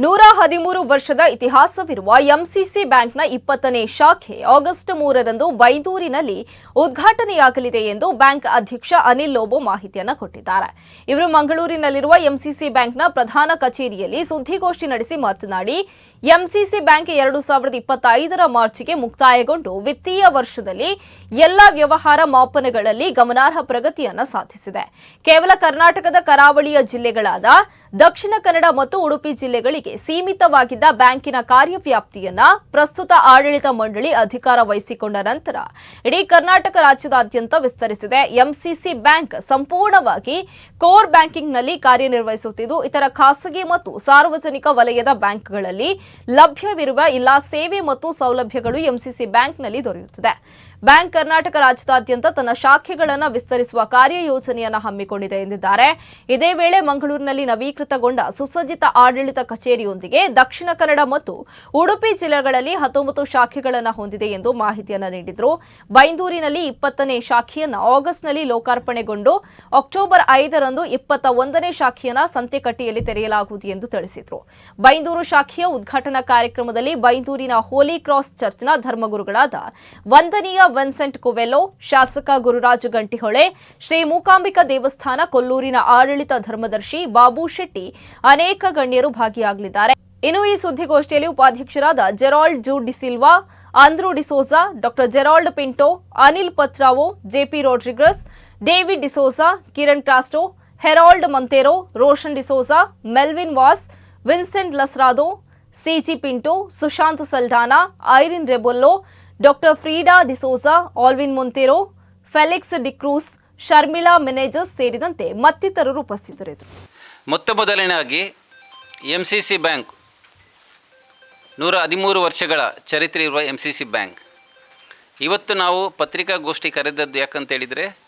ನೂರ ಹದಿಮೂರು ವರ್ಷದ ಇತಿಹಾಸವಿರುವ ಎಂಸಿಸಿ ಬ್ಯಾಂಕ್ನ ಇಪ್ಪತ್ತನೇ ಶಾಖೆ ಆಗಸ್ಟ್ ಮೂರರಂದು ಬೈಂದೂರಿನಲ್ಲಿ ಉದ್ಘಾಟನೆಯಾಗಲಿದೆ ಎಂದು ಬ್ಯಾಂಕ್ ಅಧ್ಯಕ್ಷ ಅನಿಲ್ ಲೋಬೋ ಮಾಹಿತಿಯನ್ನು ಕೊಟ್ಟಿದ್ದಾರೆ. ಇವರು ಮಂಗಳೂರಿನಲ್ಲಿರುವ ಎಂಸಿಸಿ ಬ್ಯಾಂಕ್ನ ಪ್ರಧಾನ ಕಚೇರಿಯಲ್ಲಿ ಸುದ್ದಿಗೋಷ್ಠಿ ನಡೆಸಿ ಮಾತನಾಡಿ, ಎಂಸಿಸಿ ಬ್ಯಾಂಕ್ ಎರಡು ಸಾವಿರದ ಇಪ್ಪತ್ತೈದರ ಮಾರ್ಚ್ಗೆ ಮುಕ್ತಾಯಗೊಂಡು ವಿತ್ತೀಯ ವರ್ಷದಲ್ಲಿ ಎಲ್ಲ ವ್ಯವಹಾರ ಮಾಪನಗಳಲ್ಲಿ ಗಮನಾರ್ಹ ಪ್ರಗತಿಯನ್ನು ಸಾಧಿಸಿದೆ. ಕೇವಲ ಕರ್ನಾಟಕದ ಕರಾವಳಿಯ ಜಿಲ್ಲೆಗಳಾದ ದಕ್ಷಿಣ ಕನ್ನಡ ಮತ್ತು ಉಡುಪಿ ಜಿಲ್ಲೆಗಳಿಗೆ ಸೀಮಿತವಾಗಿದ್ದ ಬ್ಯಾಂಕಿನ ಕಾರ್ಯವ್ಯಾಪ್ತಿಯನ್ನ ಪ್ರಸ್ತುತ ಆಡಳಿತ ಮಂಡಳಿ ಅಧಿಕಾರ ವಹಿಸಿಕೊಂಡ ನಂತರ ಇಡೀ ಕರ್ನಾಟಕ ರಾಜ್ಯದಾದ್ಯಂತ ವಿಸ್ತರಿಸಿದೆ. ಎಂಸಿಸಿ ಬ್ಯಾಂಕ್ ಸಂಪೂರ್ಣವಾಗಿ ಕೋರ್ ಬ್ಯಾಂಕಿಂಗ್ನಲ್ಲಿ ಕಾರ್ಯನಿರ್ವಹಿಸುತ್ತಿದ್ದು, ಇತರ ಖಾಸಗಿ ಮತ್ತು ಸಾರ್ವಜನಿಕ ವಲಯದ ಬ್ಯಾಂಕ್ಗಳಲ್ಲಿ ಲಭ್ಯವಿರುವ ಎಲ್ಲಾ ಸೇವೆ ಮತ್ತು ಸೌಲಭ್ಯಗಳು ಎಂಸಿಸಿ ಬ್ಯಾಂಕ್ನಲ್ಲಿ ದೊರೆಯುತ್ತದೆ. ಬ್ಯಾಂಕ್ ಕರ್ನಾಟಕ ರಾಜ್ಯದಾದ್ಯಂತ ತನ್ನ ಶಾಖೆಗಳನ್ನು ವಿಸ್ತರಿಸುವ ಕಾರ್ಯಯೋಜನೆಯನ್ನು ಹಮ್ಮಿಕೊಂಡಿದೆ ಎಂದಿದ್ದಾರೆ. ಇದೇ ವೇಳೆ ಮಂಗಳೂರಿನಲ್ಲಿ ನವೀಕೃತಗೊಂಡ ಸುಸಜ್ಜಿತ ಆಡಳಿತ ಕಚೇರಿಯೊಂದಿಗೆ ದಕ್ಷಿಣ ಕನ್ನಡ ಮತ್ತು ಉಡುಪಿ ಜಿಲ್ಲೆಗಳಲ್ಲಿ ಹತ್ತೊಂಬತ್ತು ಶಾಖೆಗಳನ್ನು ಹೊಂದಿದೆ ಎಂದು ಮಾಹಿತಿಯನ್ನು ನೀಡಿದರು. ಬೈಂದೂರಿನಲ್ಲಿ ಇಪ್ಪತ್ತನೇ ಶಾಖೆಯನ್ನು ಆಗಸ್ಟ್ನಲ್ಲಿ ಲೋಕಾರ್ಪಣೆಗೊಂಡು ಅಕ್ಟೋಬರ್ ಐದರಂದು ಇಪ್ಪತ್ತ ಒಂದನೇ ಶಾಖೆಯನ್ನು ಸಂತೆಕಟ್ಟೆಯಲ್ಲಿ ತೆರೆಯಲಾಗುವುದು ಎಂದು ತಿಳಿಸಿದರು. ಬೈಂದೂರು ಶಾಖೆಯ ಉದ್ಘಾಟನಾ ಕಾರ್ಯಕ್ರಮದಲ್ಲಿ ಬೈಂದೂರಿನ ಹೋಲಿ ಕ್ರಾಸ್ ಚರ್ಚ್ನ ಧರ್ಮಗುರುಗಳಾದ ವಂದನೀಯ ವೆನ್ಸೆಂಟ್ ಕುವೆಲ್ಲೋ, ಶಾಸಕ ಗುರುರಾಜ್ ಗಂಟಿಹೊಳೆ, ಶ್ರೀ ಮೂಕಾಂಬಿಕಾ ದೇವಸ್ಥಾನ ಕೊಲ್ಲೂರಿನ ಆಡಳಿತ ಧರ್ಮದರ್ಶಿ ಬಾಬು ಶೆಟ್ಟಿ ಅನೇಕ ಗಣ್ಯರು ಭಾಗಿಯಾಗಲಿದ್ದಾರೆ. ಇನ್ನು ಈ ಸುದ್ದಿಗೋಷ್ಠಿಯಲ್ಲಿ ಉಪಾಧ್ಯಕ್ಷರಾದ Gerald zoo D'Silva Andrew D'Souza doctor Gerald Pinto, Anil Patrao, JP Rodrigues David D'Souza Kiran Crasto Harold Monteiro, Roshan D'Souza Melvin Vas, Vincent Lasrado, CG Pinto, Sushant Saldanha Irene Rebello, doctor Frieda D'Souza Alvin Monteiro, Felix D'Cruz Sharmila Menezes ಸೇರಿದಂತೆ ಮತ್ತಿತರರು ಉಪಸ್ಥಿತರಿದ್ದರು. ಮೊತ್ತ ಮೊದಲನೇದಾಗಿ M C C bank ನೂರ ಹದಿಮೂರು ವರ್ಷಗಳ ಚರಿತ್ರೆ ಇರುವ ಎಂ ಸಿ ಸಿ ಬ್ಯಾಂಕ್ ಇವತ್ತು ನಾವು ಪತ್ರಿಕಾಗೋಷ್ಠಿ ಕರೆದದ್ದು ಯಾಕಂತೇಳಿದರೆ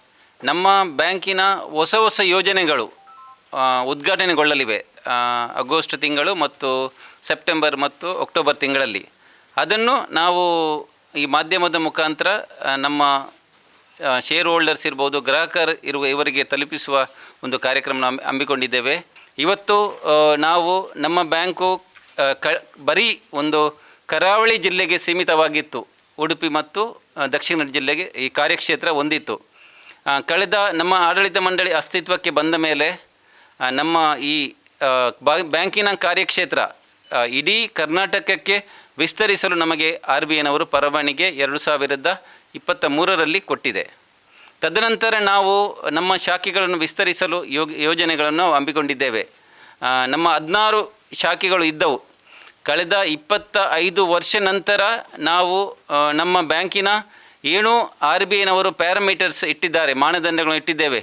ನಮ್ಮ ಬ್ಯಾಂಕಿನ ಹೊಸ ಹೊಸ ಯೋಜನೆಗಳು ಉದ್ಘಾಟನೆಗೊಳ್ಳಲಿವೆ ಆಗೋಸ್ಟ್ ತಿಂಗಳು ಮತ್ತು ಸೆಪ್ಟೆಂಬರ್ ಮತ್ತು ಅಕ್ಟೋಬರ್ ತಿಂಗಳಲ್ಲಿ. ಅದನ್ನು ನಾವು ಈ ಮಾಧ್ಯಮದ ಮುಖಾಂತರ ನಮ್ಮ ಶೇರ್ ಹೋಲ್ಡರ್ಸ್ ಇರ್ಬೋದು, ಗ್ರಾಹಕರು ಇರುವ ಇವರಿಗೆ ತಲುಪಿಸುವ ಒಂದು ಕಾರ್ಯಕ್ರಮ ಹಮ್ಮಿ- ಹಮ್ಮಿಕೊಂಡಿದ್ದೇವೆ. ಇವತ್ತು ನಾವು ನಮ್ಮ ಬ್ಯಾಂಕು ಕ, ಬರೀ ಒಂದು ಕರಾವಳಿ ಜಿಲ್ಲೆಗೆ ಸೀಮಿತವಾಗಿತ್ತು. ಉಡುಪಿ ಮತ್ತು ದಕ್ಷಿಣ ಕನ್ನಡ ಜಿಲ್ಲೆಗೆ ಈ ಕಾರ್ಯಕ್ಷೇತ್ರ ಹೊಂದಿತ್ತು ಕಳೆದ ನಮ್ಮ ಆಡಳಿತ ಮಂಡಳಿ ಅಸ್ತಿತ್ವಕ್ಕೆ ಬಂದ ಮೇಲೆ ನಮ್ಮ ಈ ಬ್ಯಾಂಕಿನ ಕಾರ್ಯಕ್ಷೇತ್ರ ಇಡೀ ಕರ್ನಾಟಕಕ್ಕೆ ವಿಸ್ತರಿಸಲು ನಮಗೆ ಆರ್ ಬಿ ಐನವರು ಪರವಾನಿಗೆ ಎರಡು ಸಾವಿರದ ಇಪ್ಪತ್ತ ಮೂರರಲ್ಲಿ ಕೊಟ್ಟಿದೆ. ತದನಂತರ ನಾವು ನಮ್ಮ ಶಾಖೆಗಳನ್ನು ವಿಸ್ತರಿಸಲು ಯೋಜನೆಗಳನ್ನು ಹಮ್ಮಿಕೊಂಡಿದ್ದೇವೆ. ನಮ್ಮ ಹದಿನಾರು ಶಾಖೆಗಳು ಇದ್ದವು. ಕಳೆದ ಇಪ್ಪತ್ತ ಐದು ವರ್ಷ ನಂತರ ನಾವು ನಮ್ಮ ಬ್ಯಾಂಕಿನ ಏನು ಆರ್ ಬಿ ಐನವರು ಪ್ಯಾರಾಮೀಟರ್ಸ್ ಇಟ್ಟಿದ್ದಾರೆ, ಮಾನದಂಡಗಳನ್ನು ಇಟ್ಟಿದ್ದೇವೆ.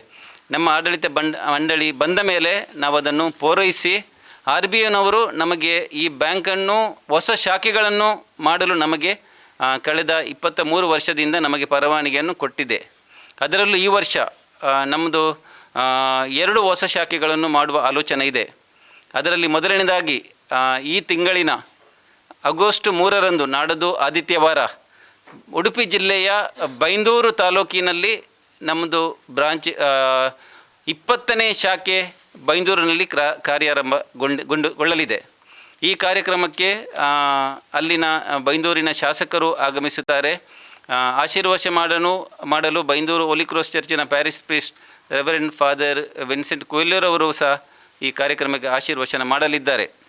ನಮ್ಮ ಆಡಳಿತ ಬಂಡ, ಮಂಡಳಿ ಬಂದ ಮೇಲೆ ನಾವು ಅದನ್ನು ಪೂರೈಸಿ, ಆರ್ ಬಿ ಐನವರು ನಮಗೆ ಈ ಬ್ಯಾಂಕನ್ನು, ಹೊಸ ಶಾಖೆಗಳನ್ನು ಮಾಡಲು ನಮಗೆ ಕಳೆದ ಇಪ್ಪತ್ತ ಮೂರು ವರ್ಷದಿಂದ ನಮಗೆ ಪರವಾನಗಿಯನ್ನು ಕೊಟ್ಟಿದೆ. ಅದರಲ್ಲೂ ಈ ವರ್ಷ ನಮ್ಮದು ಎರಡು ಹೊಸ ಶಾಖೆಗಳನ್ನು ಮಾಡುವ ಆಲೋಚನೆ ಇದೆ. ಅದರಲ್ಲಿ ಮೊದಲನೇದಾಗಿ ಈ ತಿಂಗಳಿನ ಆಗಸ್ಟ್ ಮೂರರಂದು ನಾಡದು ಆದಿತ್ಯವಾರ ಉಡುಪಿ ಜಿಲ್ಲೆಯ ಬೈಂದೂರು ತಾಲೂಕಿನಲ್ಲಿ ನಮ್ಮದು ಬ್ರಾಂಚ್ ಇಪ್ಪತ್ತನೇ ಶಾಖೆ ಬೈಂದೂರಿನಲ್ಲಿ ಕ್ರ ಕಾರ್ಯಾರಂಭಗೊಂಡು ಗೊಂಡುಗೊಳ್ಳಲಿದೆ. ಈ ಕಾರ್ಯಕ್ರಮಕ್ಕೆ ಅಲ್ಲಿನ ಬೈಂದೂರಿನ ಶಾಸಕರು ಆಗಮಿಸುತ್ತಾರೆ. ಆಶೀರ್ವಾಶ ಮಾಡಲು ಮಾಡಲು ಬೈಂದೂರು ಒಲಿಕ್ರೋಸ್ ಚರ್ಚಿನ parish priest, reverend father Vincent ಕೊಯ್ಲೂರವರು ಸಹ ಈ ಕಾರ್ಯಕ್ರಮಕ್ಕೆ ಆಶೀರ್ವಚನ ಮಾಡಲಿದ್ದಾರೆ.